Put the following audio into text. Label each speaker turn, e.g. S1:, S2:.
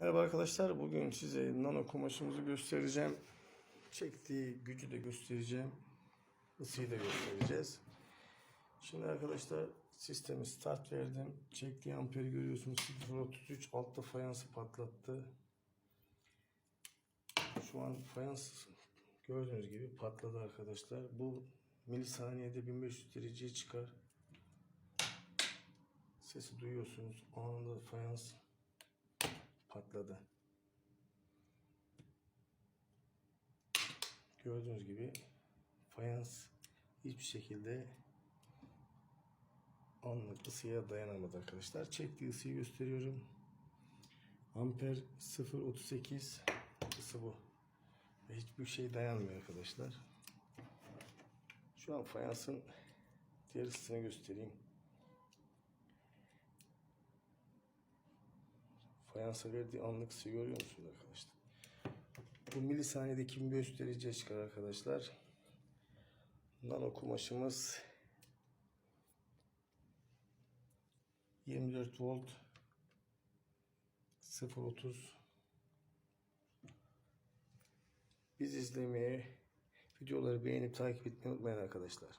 S1: Merhaba arkadaşlar. Bugün size nano kumaşımızı göstereceğim. Çektiği gücü de göstereceğim. Isıyı da göstereceğiz. Şimdi arkadaşlar sistemi start verdim. Çektiği amperi görüyorsunuz 0.33 altta fayansı patlattı. Şu an fayans gördüğünüz gibi patladı arkadaşlar. Bu milisaniyede 1500 dereceye çıkar. Sesi duyuyorsunuz. Anında fayans patladı. Gördüğünüz gibi fayans hiçbir şekilde anlık ısıya dayanamadı arkadaşlar. Çektiği ısıyı gösteriyorum. Amper 0.38 ısı bu. Ve hiçbir şey dayanmıyor arkadaşlar. Şu an fayansın diğer ısısını göstereyim. Fayansa verdiği anlık ısı görüyor musunuz arkadaşlar? Bu milisaniyede 2500 dereceye çıkar arkadaşlar. Nano kumaşımız 24 volt 0.30 Biz izlemeye, videoları beğenip takip etmeyi unutmayın arkadaşlar.